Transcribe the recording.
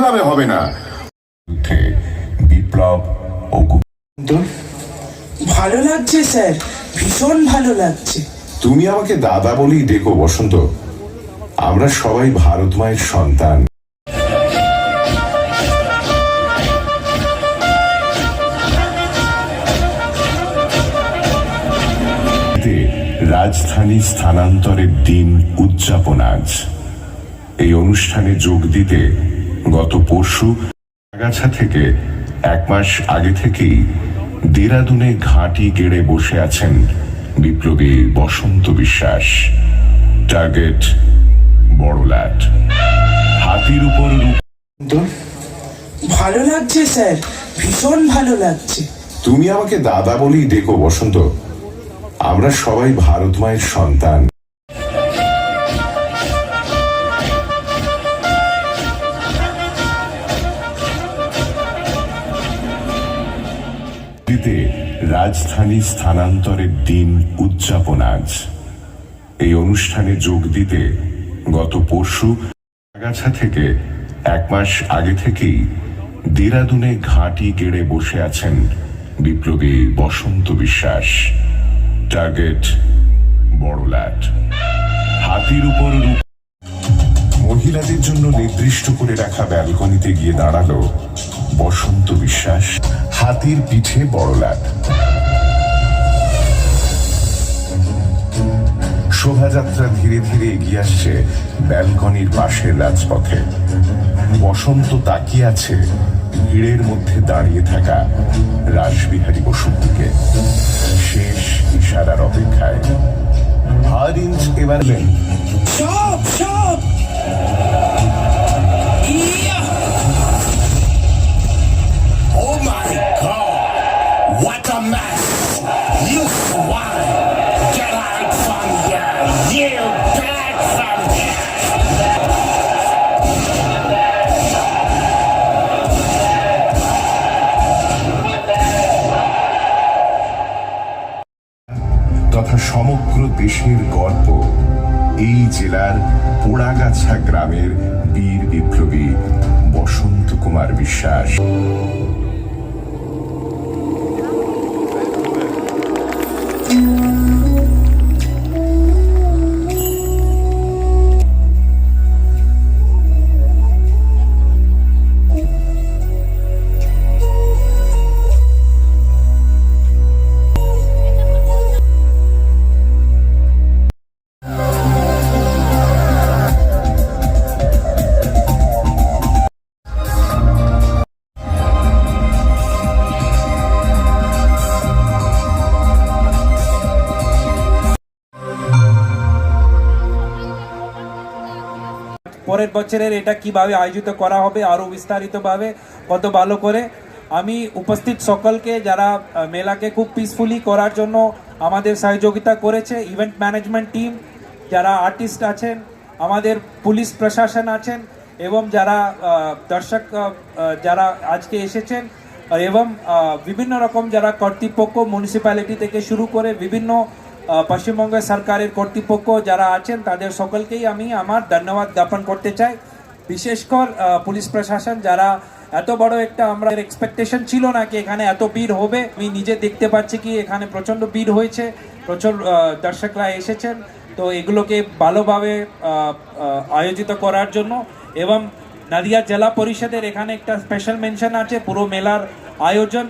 কীভাবে হবে না? বিপ্লব ও ভালো লাগছে স্যার। ভীষণ ভালো লাগছে। তুমি আমাকে দাদা বলেই ডেকো বসন্ত। আমরা সবাই ভারত মায়ের সন্তান। রাজধানী স্থানান্তরের দিন উদযাপন আজ। এই অনুষ্ঠানে যোগ দিতে গত পরশু আগাছা থেকে এক মাস আগে থেকেই দেরাদুনে ঘাঁটি গেড়ে বসে আছেন বিপ্লবী বসন্ত বিশ্বাস। টার্গেট বড়লাট। হাতির উপর ভালো লাগছে স্যার। ভীষণ ভালো লাগছে। তুমি আমাকে দাদা বলেই ডেকো বসন্ত। আমরা সবাই ভারত মায়ের সন্তান। দিতে রাজধানী স্থানান্তরের দিন উদযাপন আজ। এই অনুষ্ঠানে যোগ দিতে গত পরশু আগাছা থেকে এক মাস আগে থেকেই দেরাদুনে ঘাঁটি গেড়ে বসে আছেন বিপ্লবী বসন্ত বিশ্বাস। টার্গেট বড়লাট। হাতির উপর মহিলাদের জন্য নির্দিষ্ট করে রাখা ব্যালকনিতে গিয়ে দাঁড়াল বসন্ত বিশ্বাস। হাতির পিঠে বড়লাট শোভাযাত্রা ধীরে ধীরে এগিয়ে আসছে ব্যালকনির পাশের রাজপথে। বসন্ত তাকিয়ে আছে ভিড়ের মধ্যে দাঁড়িয়ে থাকা রাসবিহারী বসুর দিকে। শেষ ইশারার অপেক্ষায়। হার ইঞ্চ এবার দেশের গল্প। এই জেলার পোড়াগাছা গ্রামের বীর বিপ্লবী বসন্ত কুমার বিশ্বাস। পরের বছরের এটা কীভাবে আয়োজিত করা হবে, আরও বিস্তারিতভাবে কত ভালো করে। আমি উপস্থিত সকলকে যারা মেলাকে খুব পিসফুলি করার জন্য আমাদের সহযোগিতা করেছে ইভেন্ট ম্যানেজমেন্ট টিম যারা আর্টিস্ট আছেন, আমাদের পুলিশ প্রশাসন আছেন, এবং যারা দর্শক যারা আজকে এসেছেন, এবং বিভিন্ন রকম যারা কর্তৃপক্ষ মিউনিসিপ্যালিটি থেকে শুরু করে বিভিন্ন আহ, পশ্চিমবঙ্গ সরকারের কর্তৃপক্ষ যারা আছেন তাদের সকলকেই আমি আমার ধন্যবাদ জ্ঞাপন করতে চাই। বিশেষ করে পুলিশ প্রশাসন যারা এত বড় একটা আমরা এক্সপেকটেশন ছিল না কি এখানে এত ভিড় হবে আমি নিজে দেখতে পাচ্ছি কি এখানে প্রচণ্ড ভিড় হয়েছে প্রচুর দর্শকরা এসেছেন। তো এগুলোকে ভালোভাবে আয়োজিত করার জন্য এবং নদিয়া জেলা পরিষদের এখানে একটা স্পেশাল মেনশন আছে পুরো মেলার আয়োজন।